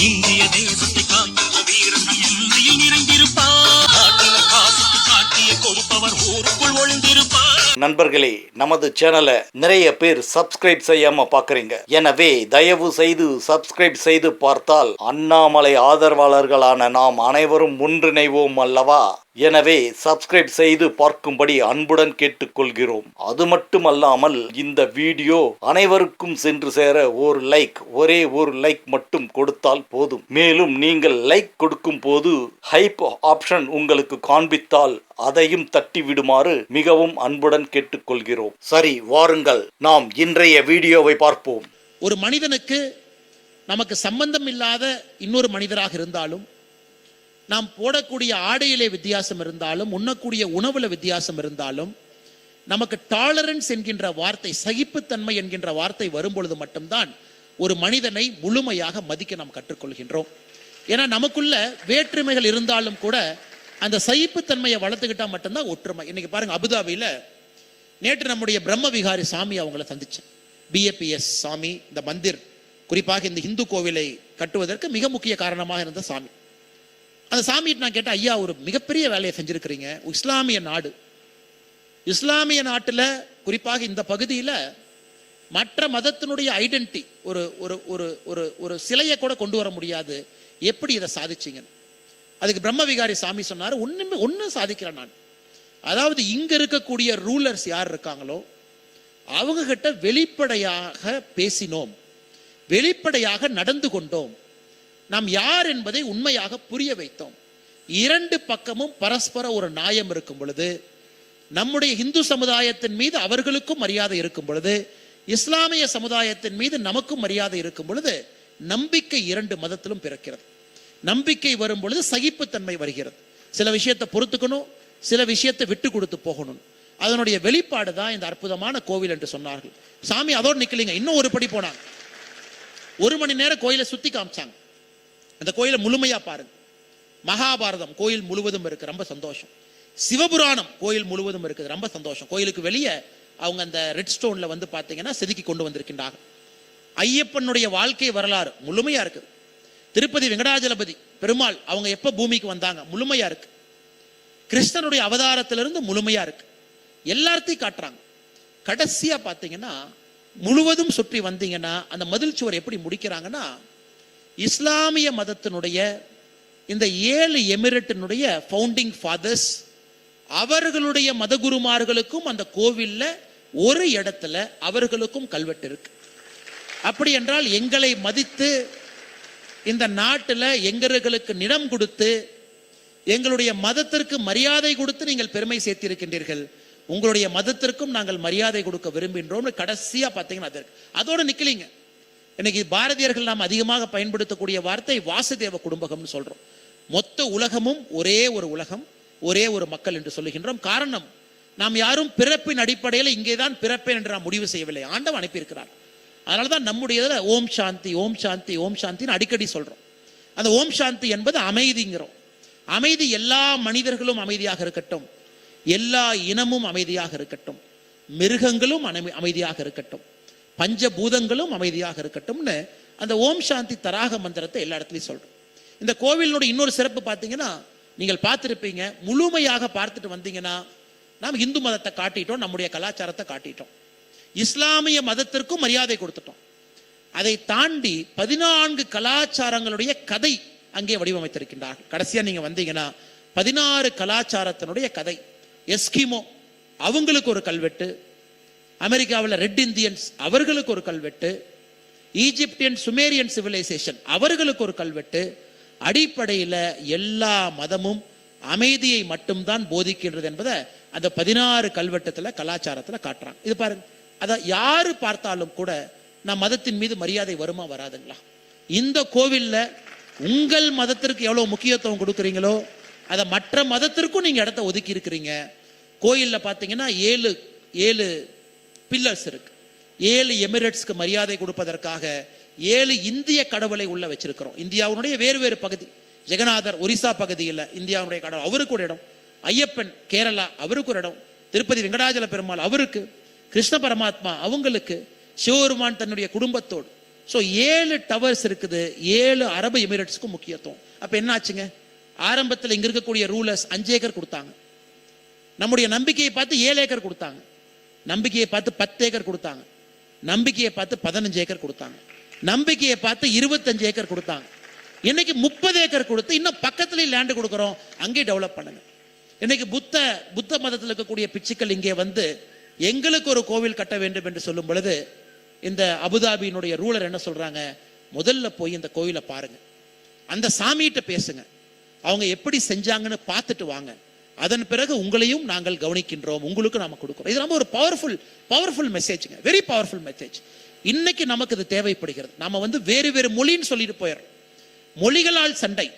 இந்திய தேசத்தை காக்கின்ற வீரன் எல்லையில் நிறைந்திருப்பார் நாட்டின காசுக்கு காட்டிய கொடுப்பவர் ஊருக்குள் ஒளிந்திருப்பார். நண்பர்களே நமது சேனலை நிறைய பேர் சப்ஸ்கிரைப் செய்யாம பாக்குறீங்க. எனவே தயவு செய்து சப்ஸ்கிரைப் செய்து பார்த்தால் அண்ணாமலை ஆதரவாளர்களான நாம் அனைவரும் ஒன்றிணைவோம் அல்லவா? எனவே சப்ஸ்கிரைப் செய்து பார்க்கும்படி அன்புடன் கேட்டுக்கொள்கிறோம். அது மட்டுமல்லாமல் இந்த வீடியோ அனைவருக்கும் சென்று சேர ஒரு லைக் ஒரே ஒரு லைக் மட்டும் கொடுத்தால் போதும். மேலும் நீங்கள் லைக் கொடுக்கும் போது ஹைப் ஆப்ஷன் உங்களுக்கு காண்பித்தால் அதையும் தட்டி விடுமாறு மிகவும் அன்புடன் கேட்டுக்கொள்கிறோம். சரி வாருங்கள் நாம் இன்றைய வீடியோவை பார்ப்போம். ஒரு மனிதனுக்கு நமக்கு சம்பந்தம் இல்லாத இன்னொரு மனிதராக இருந்தாலும் நாம் போடக்கூடிய ஆடையிலே வித்தியாசம் இருந்தாலும் உண்ணக்கூடிய உணவுல வித்தியாசம் இருந்தாலும் நமக்கு டாலரன்ஸ் என்கின்ற வார்த்தை சகிப்புத்தன்மை என்கின்ற வார்த்தை வரும்பொழுது மட்டும்தான் ஒரு மனிதனை முழுமையாக மதிக்க நாம் கற்றுக்கொள்கின்றோம். ஏன்னா நமக்குள்ள வேற்றுமைகள் இருந்தாலும் கூட அந்த சகிப்புத்தன்மையை வளர்த்துக்கிட்டா மட்டும்தான் ஒற்றுமை. இன்னைக்கு பாருங்க அபுதாபியில நேற்று நம்முடைய பிரம்ம விகாரி சாமி அவங்கள சந்திச்சேன். பிஏபிஎஸ் சாமி இந்த மந்திர் குறிப்பாக இந்த இந்து கோவிலை கட்டுவதற்கு மிக முக்கிய காரணமாக இருந்த சாமி. அந்த சாமிகிட்ட நான் கேட்டேன் ஐயா ஒரு மிகப்பெரிய வேலையை செஞ்சுருக்கிறீங்க. இஸ்லாமிய நாடு. இஸ்லாமிய நாட்டில் குறிப்பாக இந்த பகுதியில் மற்ற மதத்தினுடைய ஐடென்டி ஒரு ஒரு ஒரு ஒரு ஒரு சிலையை கூட கொண்டு வர முடியாது. எப்படி இதை சாதிச்சிங்க? அதுக்கு பிரம்ம விகாரி சாமி சொன்னார் ஒன்றுமே ஒன்றும் சாதிக்கிறேன் நான். அதாவது இங்க இருக்கக்கூடிய ரூலர்ஸ் யார் இருக்காங்களோ அவங்க கிட்ட வெளிப்படையாக பேசினோம். வெளிப்படையாக நடந்து கொண்டோம். நாம் யார் என்பதை உண்மையாக புரிய வைத்தோம். இரண்டு பக்கமும் பரஸ்பர ஒரு நியாயம் இருக்கும் பொழுது நம்முடைய இந்து சமுதாயத்தின் மீது அவர்களுக்கும் மரியாதை இருக்கும் பொழுது இஸ்லாமிய சமுதாயத்தின் மீது நமக்கும் மரியாதை இருக்கும் பொழுது நம்பிக்கை இரண்டு மதத்திலும் பிறக்கிறது. நம்பிக்கை வரும் பொழுது சகிப்புத்தன்மை வருகிறது. சில விஷயத்தை பொறுத்துக்கணும் சில விஷயத்தை விட்டு கொடுத்து போகணும். அதனுடைய வெளிப்பாடு தான் இந்த அற்புதமான கோவில் என்று சொன்னார்கள். சாமி அதோடு நிக்கலிங்க இன்னும் ஒரு படி போனாங்க. ஒரு மணி நேரம் கோயிலை சுத்தி காமிச்சாங்க. அந்த கோயிலை முழுமையா பாருங்க. மகாபாரதம் கோயில் முழுவதும் இருக்கு ரொம்ப சந்தோஷம். சிவபுராணம் கோயில் முழுவதும் இருக்குது ரொம்ப சந்தோஷம். கோயிலுக்கு வெளியே அவங்க அந்த ரெட் ஸ்டோன்ல வந்து பார்த்தீங்கன்னா செதுக்கி கொண்டு வந்திருக்கின்றார்கள் ஐயப்பனுடைய வாழ்க்கை வரலாறு முழுமையா இருக்குது திருப்பதி வெங்கடாஜலபதி பெருமாள் அவங்க எப்ப பூமிக்கு வந்தாங்க? முழுமையா இருக்கு. கிருஷ்ணனுடைய அவதாரத்திலிருந்து முழுமையா இருக்கு. எல்லாத்தையும் காட்டுறாங்க. கடைசியா பார்த்தீங்கன்னா முழுவதும் சுற்றி வந்தீங்கன்னா அந்த மதில் சுவர் எப்படி முடிக்கிறாங்கன்னா இஸ்லாமிய மதத்தினுடைய இந்த ஏழு எமிரட்டினுடைய ஃபவுண்டிங் ஃபாதர்ஸ் அவர்களுடைய மதகுருமார்களுக்கும் அந்த கோவில்ல ஒரு இடத்துல அவர்களுக்கும் கல்வெட்டு இருக்கு. அப்படி என்றால் எங்களை மதித்து இந்த நாட்டில் எங்களுக்கு நிலம் கொடுத்து எங்களுடைய மதத்திற்கு மரியாதை கொடுத்து நீங்கள் பெருமை சேர்த்திருக்கின்றீர்கள். உங்களுடைய மதத்திற்கும் நாங்கள் மரியாதை கொடுக்க விரும்புகின்றோம் கடைசியாக பார்த்தீங்கன்னா அது இருக்கு. அதோட இன்னைக்கு பாரதியர்கள் நாம் அதிகமாக பயன்படுத்தக்கூடிய வார்த்தை வாசுதேவ குடும்பகம்னு சொல்றோம். மொத்த உலகமும் ஒரே ஒரு உலகம் ஒரே ஒரு மக்கள் என்று சொல்லுகின்றோம். காரணம் நாம் யாரும் பிறப்பின் அடிப்படையில் இங்கே தான் பிறப்பேன் என்று நாம் முடிவு செய்யவில்லை. ஆண்டவன் அனுப்பியிருக்கிறார். அதனால தான் நம்முடைய ஓம் சாந்தி ஓம் சாந்தி ஓம் சாந்தின்னு அடிக்கடி சொல்கிறோம் அந்த ஓம் சாந்தி என்பது அமைதிங்கிறோம். அமைதி எல்லா மனிதர்களும் அமைதியாக இருக்கட்டும். எல்லா இனமும் அமைதியாக இருக்கட்டும். மிருகங்களும் அமைதியாக இருக்கட்டும். பஞ்சபூதங்களும் அமைதியாக இருக்கட்டும்னு அந்த ஓம் சாந்தி தராக மந்திரத்தை எல்லா இடத்துலையும் சொல்றோம். இந்த கோவிலினுடைய இன்னொரு சிறப்பு பார்த்தீங்கன்னா நீங்கள் பார்த்துருப்பீங்க முழுமையாக பார்த்துட்டு வந்தீங்கன்னா நாம் இந்து மதத்தை காட்டிட்டோம் நம்முடைய கலாச்சாரத்தை காட்டிட்டோம். இஸ்லாமிய மதத்திற்கும் மரியாதை கொடுத்துட்டோம். அதை தாண்டி பதினான்கு கலாச்சாரங்களுடைய கதை அங்கே வடிவமைத்திருக்கின்றார்கள். கடைசியா நீங்கள் வந்தீங்கன்னா பதினாறு கலாச்சாரத்தினுடைய கதை. எஸ்கிமோ அவங்களுக்கு ஒரு கல்வெட்டு அமெரிக்காவில் ரெட் இந்தியன்ஸ் அவர்களுக்கு ஒரு கல்வெட்டு ஈஜிப்டியன் சுமேரியன் சிவிலைசேஷன் அவர்களுக்கு ஒரு கல்வெட்டு அடிப்படையில் எல்லா மதமும் அமைதியை மட்டும்தான் போதிக்கின்றது என்பதை அந்த பதினாறு கல்வெட்டத்தில் கலாச்சாரத்தில் காட்டுறாங்க. இது பாருங்க அதை யாரு பார்த்தாலும் கூட நான் மதத்தின் மீது மரியாதை வருமா வராதுங்களா? இந்த கோவிலில் உங்கள் மதத்திற்கு எவ்வளோ முக்கியத்துவம் கொடுக்குறீங்களோ அதை மற்ற மதத்திற்கும் நீங்கள் இடத்த ஒதுக்கி இருக்கிறீங்க. கோயிலில் பார்த்தீங்கன்னா ஏழு ஏழு பில்லர்ஸ் இருக்கு. ஏழு எமிரேட்ஸ்க்கு மரியாதை கொடுப்பதற்காக ஏழு இந்திய கடவுளை உள்ள வச்சிருக்கிறோம். இந்தியாவுடைய வேறு வேறு பகுதி. ஜெகநாதர் ஒரிசா பகுதியில் இந்தியாவுடைய கடவுள் அவருக்கு ஒரு இடம். ஐயப்பன் கேரளா அவருக்கு ஒரு இடம். திருப்பதி வெங்கடாஜல பெருமாள் அவருக்கு. கிருஷ்ண பரமாத்மா அவங்களுக்கு. சிவபெருமான் தன்னுடைய குடும்பத்தோடு. ஸோ ஏழு டவர்ஸ் இருக்குது. ஏழு அரபு எமிரேட்ஸ்க்கும் முக்கியத்துவம். அப்போ என்ன ஆச்சுங்க ஆரம்பத்தில் இங்க இருக்கக்கூடிய ரூலர்ஸ் அஞ்சு ஏக்கர் கொடுத்தாங்க. நம்முடைய நம்பிக்கையை பார்த்து ஏழு ஏக்கர் கொடுத்தாங்க. நம்பிக்கையை பார்த்து பத்து ஏக்கர் கொடுத்தாங்க. நம்பிக்கையை பார்த்து பதினஞ்சு ஏக்கர் கொடுத்தாங்க. நம்பிக்கையை பார்த்து இருபத்தஞ்சு ஏக்கர் கொடுத்தாங்க. இன்னைக்கு முப்பது ஏக்கர் கொடுத்து இன்னும் பக்கத்துலயே லேண்டு கொடுக்குறோம். அங்கேயே டெவலப் பண்ணுங்க. இன்னைக்கு புத்த புத்த மதத்தில் இருக்கக்கூடிய பிச்சுக்கள் இங்கே வந்து எங்களுக்கு ஒரு கோவில் கட்ட வேண்டும் என்று சொல்லும் பொழுது இந்த அபுதாபியினுடைய ரூலர் என்ன சொல்றாங்க? முதல்ல போய் இந்த கோயிலை பாருங்க. அந்த சாமிகிட்ட பேசுங்க. அவங்க எப்படி செஞ்சாங்கன்னு பார்த்துட்டு வாங்க. அதன் பிறகு உங்களையும் நாங்கள் கவனிக்கின்றோம் உங்களுக்கு நாம கொடுக்கிறோம். இது ரொம்ப ஒரு பவர்ஃபுல் பவர்ஃபுல் மெசேஜ்ங்க வெரி பவர்ஃபுல் மெசேஜ் இன்னைக்கு நமக்கு இது தேவைப்படுகிறது. நாம வந்து வேறு வேறு மொழின்னு சொல்லிட்டு போயிடுறோம். மொழிகளால் சண்டை.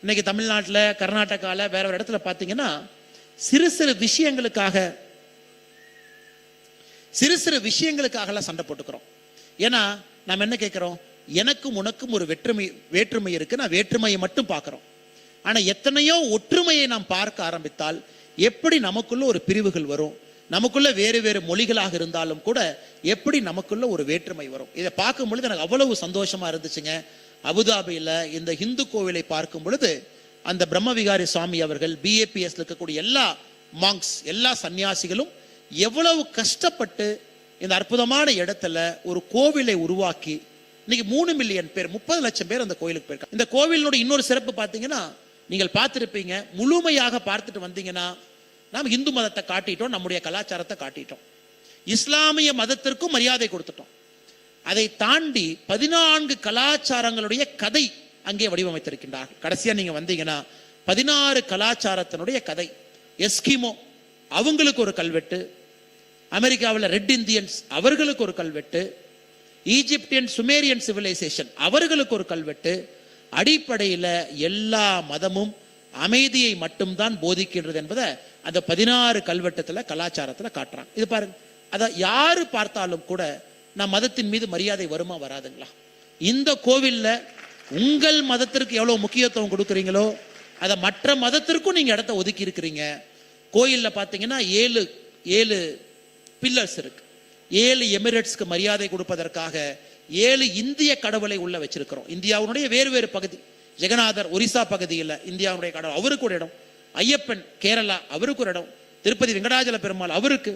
இன்னைக்கு தமிழ்நாட்டில் கர்நாடகாவில் வேற ஒரு இடத்துல பார்த்தீங்கன்னா சிறு சிறு விஷயங்களுக்காக சிறு சிறு விஷயங்களுக்காகலாம் சண்டை போட்டுக்கிறோம். ஏன்னா நாம் என்ன கேட்குறோம்? எனக்கும் உனக்கும் ஒரு வெற்றுமை வேற்றுமை இருக்கு. நான் வேற்றுமையை மட்டும் பார்க்குறோம். ஆனால் எத்தனையோ ஒற்றுமையை நாம் பார்க்க ஆரம்பித்தால் எப்படி நமக்குள்ள ஒரு பிரிவுகள் வரும்? நமக்குள்ள வேறு வேறு மொழிகளாக இருந்தாலும் கூட எப்படி நமக்குள்ள ஒரு வேற்றுமை வரும்? இதை பார்க்கும் பொழுது எனக்கு அவ்வளவு சந்தோஷமா இருந்துச்சுங்க. அபுதாபியில் இந்த இந்து கோவிலை பார்க்கும் பொழுது அந்த பிரம்மவிகாரி சுவாமி அவர்கள் பிஏபிஎஸ்ல இருக்கக்கூடிய எல்லா மாங்ஸ் எல்லா சன்னியாசிகளும் எவ்வளவு கஷ்டப்பட்டு இந்த அற்புதமான இடத்துல ஒரு கோவிலை உருவாக்கி இன்னைக்கு மூணு மில்லியன் பேர் முப்பது லட்சம் பேர் அந்த கோயிலுக்கு போயிருக்காங்க. இந்த கோவிலினுடைய இன்னொரு சிறப்பு பார்த்தீங்கன்னா நீங்கள் பார்த்திருப்பீங்க முழுமையாக பார்த்துட்டு வந்தீங்கன்னா நாம் இந்து மதத்தை காட்டிட்டோம் நம்முடைய கலாச்சாரத்தை காட்டிட்டோம். இஸ்லாமிய மதத்திற்கும் மரியாதை கொடுத்துட்டோம். அதை தாண்டி பதினான்கு கலாச்சாரங்களுடைய கதை அங்கே வடிவமைத்திருக்கின்றார்கள். கடைசியா நீங்க வந்தீங்கன்னா பதினாறு கலாச்சாரத்தினுடைய கதை. எஸ்கிமோ அவங்களுக்கு ஒரு கல்வெட்டு. அமெரிக்காவில் ரெட் இந்தியன்ஸ் அவர்களுக்கு ஒரு கல்வெட்டு. ஈஜிப்டியன் சுமேரியன் சிவிலைசேஷன் அவர்களுக்கு ஒரு கல்வெட்டு. அடிப்படையில் எல்லா மதமும் அமைதியை மட்டும்தான் போதிக்கின்றது என்பதை அந்த பதினாறு கல்வெட்டத்தில் கலாச்சாரத்தில் காட்டுறான் இது பாருங்க. அதை யாரு பார்த்தாலும் கூட நம் மதத்தின் மீது மரியாதை வருமா வராதுங்களா? இந்த கோவில்ல உங்கள் மதத்திற்கு எவ்வளோ முக்கியத்துவம் கொடுக்குறீங்களோ அதை மற்ற மதத்திற்கும் நீங்கள் இடத்த ஒதுக்கி இருக்கிறீங்க. கோயிலில் பார்த்தீங்கன்னா ஏழு ஏழு பில்லர்ஸ் இருக்கு. ஏழு எமிரேட்ஸ்க்கு மரியாதை கொடுப்பதற்காக ஏழு இந்திய கடவுளை உள்ள வச்சிருக்கிறோம். இந்தியாவுடைய வேறு வேறு பகுதி. ஜெகநாதர் ஒரிசா பகுதியில் இந்தியாவுடைய கடவுள் அவருக்கு ஒரு இடம். ஐயப்பன் கேரளா அவருக்கு ஒரு இடம். திருப்பதி வெங்கடாஜல பெருமாள் அவருக்கு.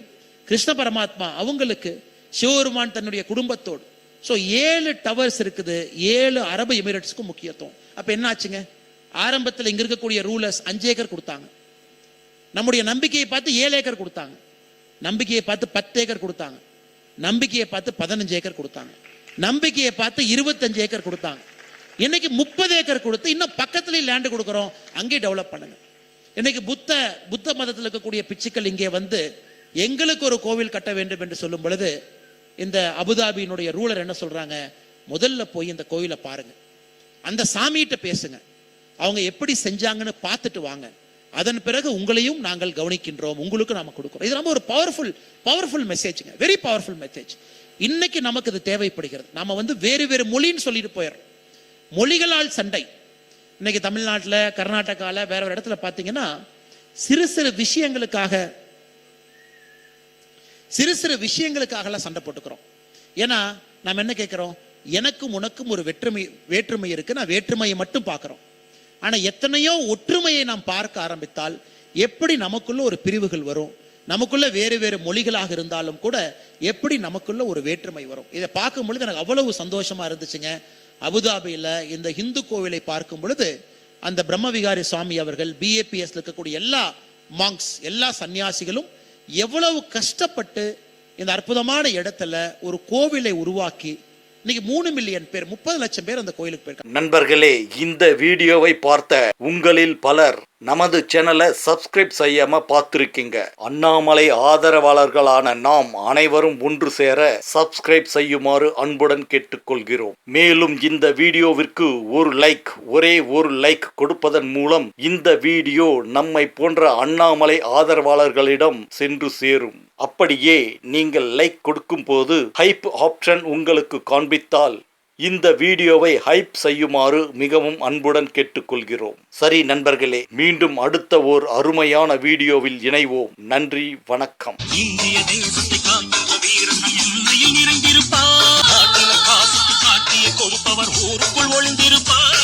கிருஷ்ண பரமாத்மா அவங்களுக்கு. சிவபெருமான் தன்னுடைய குடும்பத்தோடு. ஸோ ஏழு டவர்ஸ் இருக்குது. ஏழு அரபு எமிரேட்ஸ்க்கும் முக்கியத்துவம். அப்போ என்ன ஆச்சுங்க ஆரம்பத்தில் இங்க இருக்கக்கூடிய ரூலர்ஸ் அஞ்சு ஏக்கர் கொடுத்தாங்க. நம்முடைய நம்பிக்கையை பார்த்து ஏழு ஏக்கர் கொடுத்தாங்க. நம்பிக்கையை பார்த்து பத்து ஏக்கர் கொடுத்தாங்க. நம்பிக்கையை பார்த்து பதினஞ்சு ஏக்கர் கொடுத்தாங்க. நம்பிக்கையை பார்த்து இருபத்தஞ்சு ஏக்கர் கொடுத்தாங்க. இன்னைக்கு முப்பது ஏக்கர் கொடுத்து இன்னும் பக்கத்துலேயும் லேண்டு கொடுக்குறோம். அங்கேயே டெவலப் பண்ணுங்க. இன்னைக்கு புத்த புத்த மதத்தில் இருக்கக்கூடிய பிச்சுக்கள் இங்கே வந்து எங்களுக்கு ஒரு கோவில் கட்ட வேண்டும் என்று சொல்லும் பொழுது இந்த அபுதாபியினுடைய ரூலர் என்ன சொல்றாங்க? முதல்ல போய் இந்த கோயிலை பாருங்க. அந்த சாமிகிட்ட பேசுங்க. அவங்க எப்படி செஞ்சாங்கன்னு பார்த்துட்டு வாங்க. அதன் பிறகு உங்களையும் நாங்கள் கவனிக்கின்றோம். உங்களுக்கு நாம கொடுக்கிறோம். இது ரொம்ப ஒரு பவர்ஃபுல் பவர்ஃபுல் மெசேஜ்ங்க வெரி பவர்ஃபுல் மெசேஜ் இன்னைக்கு நமக்கு இது தேவைப்படுகிறது. நாம வந்து வேறு வேறு மொழின்னு சொல்லிட்டு போயிடுறோம். மொழிகளால் சண்டை. இன்னைக்கு தமிழ்நாட்டில் கர்நாடகாவில் வேற ஒரு இடத்துல பார்த்தீங்கன்னா சிறு சிறு விஷயங்களுக்காக சிறு சிறு விஷயங்களுக்காகலாம் சண்டை போட்டுக்கிறோம். ஏன்னா நாம் என்ன கேட்குறோம்? எனக்கும் உனக்கும் ஒரு வெற்றுமை வேற்றுமை இருக்கு. நான் வேற்றுமையை மட்டும் பார்க்குறோம். ஆனால் எத்தனையோ ஒற்றுமையை நாம் பார்க்க ஆரம்பித்தால் எப்படி நமக்குள்ள ஒரு பிரிவுகள் வரும்? நமக்குள்ள வேறு வேறு மொழிகளாக இருந்தாலும் கூட எப்படி நமக்குள்ள ஒரு வேற்றுமை வரும்? இதை பார்க்கும் பொழுது எனக்கு அவ்வளவு சந்தோஷமா இருந்துச்சுங்க. அபுதாபியில் இந்த இந்து கோவிலை பார்க்கும் பொழுது அந்த பிரம்மவிகாரி சுவாமி அவர்கள் பிஏபிஎஸ்ல இருக்கக்கூடிய எல்லா மாங்ஸ் எல்லா சன்னியாசிகளும் எவ்வளவு கஷ்டப்பட்டு இந்த அற்புதமான இடத்துல ஒரு கோவிலை உருவாக்கி இன்னைக்கு மூணு மில்லியன் பேர் முப்பது லட்சம் பேர் அந்த கோயிலுக்கு போயிருக்காங்க. நண்பர்களே இந்த வீடியோவை பார்த்த உங்களில் பலர் நமது சேனலை சப்ஸ்கிரைப் செய்யாம பார்த்துருக்கீங்க. அண்ணாமலை ஆதரவாளர்களான நாம் அனைவரும் ஒன்று சேர சப்ஸ்கிரைப் செய்யுமாறு அன்புடன் கேட்டுக்கொள்கிறோம். மேலும் இந்த வீடியோவிற்கு ஒரு லைக் ஒரே ஒரு லைக் கொடுப்பதன் மூலம் இந்த வீடியோ நம்மை போன்ற அண்ணாமலை ஆதரவாளர்களிடம் சென்று சேரும். அப்படியே நீங்கள் லைக் கொடுக்கும் போது ஹைப் ஆப்ஷன் உங்களுக்கு காண்பித்தால் இந்த வீடியோவை ஹைப் செய்யுமாறு மிகவும் அன்புடன் கேட்டுக்கொள்கிறோம். சரி நண்பர்களே மீண்டும் அடுத்த ஓர் அருமையான வீடியோவில் இணைவோம். நன்றி வணக்கம். இந்திய தேசத்தை வீரர்கள் எல்லையில் நிறைந்திருப்பார் காட்டிய கொடுப்பவர் ஊருக்குள் ஒளிந்திருப்பார்.